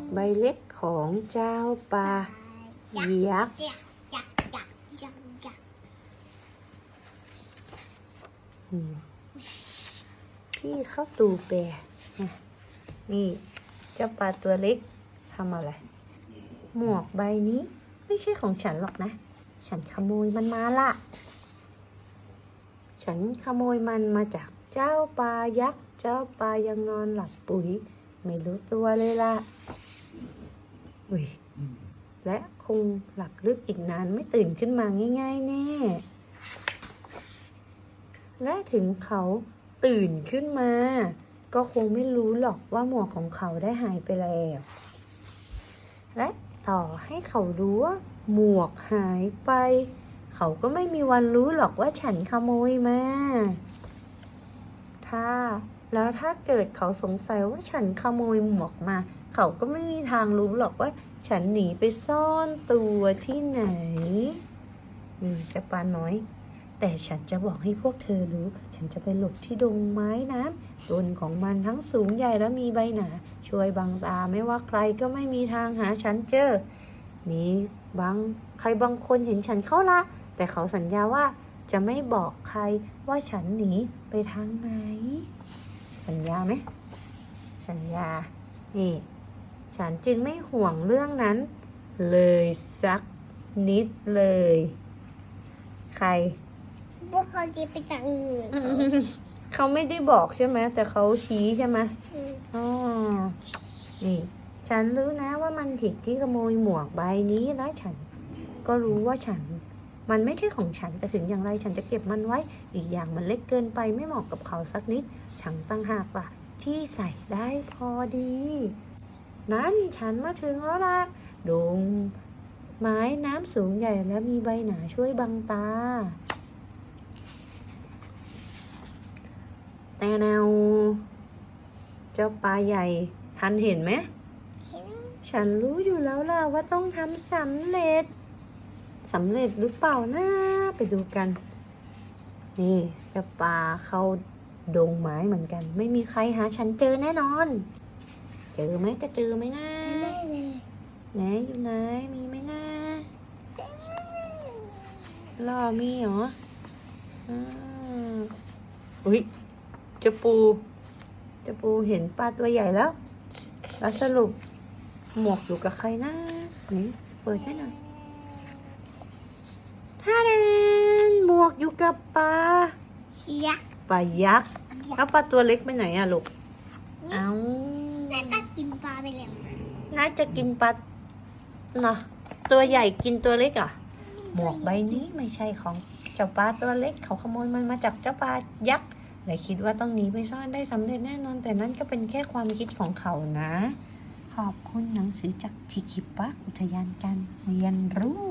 กใบเล็กของเจ้าปลายักษ์พี่เข้าตูแปรนี่ เจ้าปลาตัวเล็กทำอะไร หมวกใบนี้ ไม่ใช่ของฉันหรอกนะ ฉันขโมยมันมาละ ฉันขโมยมันมาจากเจ้าปลายักษ์ เจ้าปลายังนอนหลับปุ๋ย ไม่รู้ตัวเลยล่ะ อุ้ยและคงหลับลึกอีกนานไม่ตื่นขึ้นมาง่าย ๆ แน่ และถึงเขาตื่นขึ้นมา ก็คงไม่รู้หรอกว่าหมวกของเขาได้หายไปแล้ว และต่อให้เขารู้ว่าหมวกหายไป เขาก็ไม่มีวันรู้หรอกว่าฉันขโมยมา ถ้า แล้วถ้าเกิดเขาสงสัยว่าฉันขโมยหมวกมา เขาก็ไม่มีทางรู้หรอกว่า ฉันหนีไปซ่อนตัวที่ไหนเจะปาน้อย แต่ฉันจะบอกให้พวกเธอรู้ ฉันจะไปหลบที่ดงไม้น้ำต้นของมันทั้งสูงใหญ่และมีใบหนา ช่วยบังตาไม่ว่าใครก็ไม่มีทางหาฉันเจอ มีบางใครบางคนเห็นฉันเข้าละ แต่เขาสัญญาว่าจะไม่บอกใครว่าฉันหนีไปทางไหน สัญญาไหม สัญญา นี่ ฉันจึงไม่ห่วงเรื่องนั้น เลยสักนิดเลย ใคร พวกเขาจะไปต่างอื่นเขาไม่ได้บอกใช่ไหมแต่เขาชี้ใช่ไหมอ๋อนี่ ฉันรู้นะว่ามันผิดที่ขโมยหมวกใบนี้และฉัน ก็รู้ว่าฉัน มันไม่ใช่ของฉันแต่ถึงอย่างไรฉันจะเก็บมันไว้ อีกอย่างมันเล็กเกินไปไม่เหมาะกับเขาสักนิด ฉันตั้งหากล่ะที่ใส่ได้พอดี นั้นฉันมาถึงแล้วล่ะดงไม้น้ำสูงใหญ่และมีใบหนาช่วยบังตา แต่แนว เจ้าปลาใหญ่ทันเห็นไหมเห็นฉันรู้อยู่แล้วล่ะว่าต้องทำสำเร็จสำเร็จหรือเปล่านะไปดูกัน นี่เจะปลาเข้าดงไม้เหมือนกัน ไม่มีใครหาฉันเจอแน่นอน เจอไหมจะเจอไหมนะไม่เลยไหนอยู่ไหนมีไหมนะล่อมีเหรออ่าอุ้ยเจะปูเจะปูเห็นปลาตัวใหญ่แล้ว แล้วสรุปหมวกอยู่กับใครนะนี่เปิดให้หน่อยท่าแดนหมวกอยู่กับปลายักษ์ปลายักษ์แล้วปลาตัวเล็กไปไหนอะลูก เอา แล้วก็กินปลาไปแล้วน่าจะกินปลาเนาะตัวใหญ่กินตัวเล็กอะหมวกใบนี้ไม่ใช่ของเจ้าปลาตัวเล็ก เขาขโมยมันมาจากเจ้าปลายักษ์และคิดว่าต้องหนีไปซ่อนได้สำเร็จแน่นอน แต่นั่นก็เป็นแค่ความคิดของเขานะ ขอบคุณหนังสือจากทิคิปักอุทยานการเรียนรู้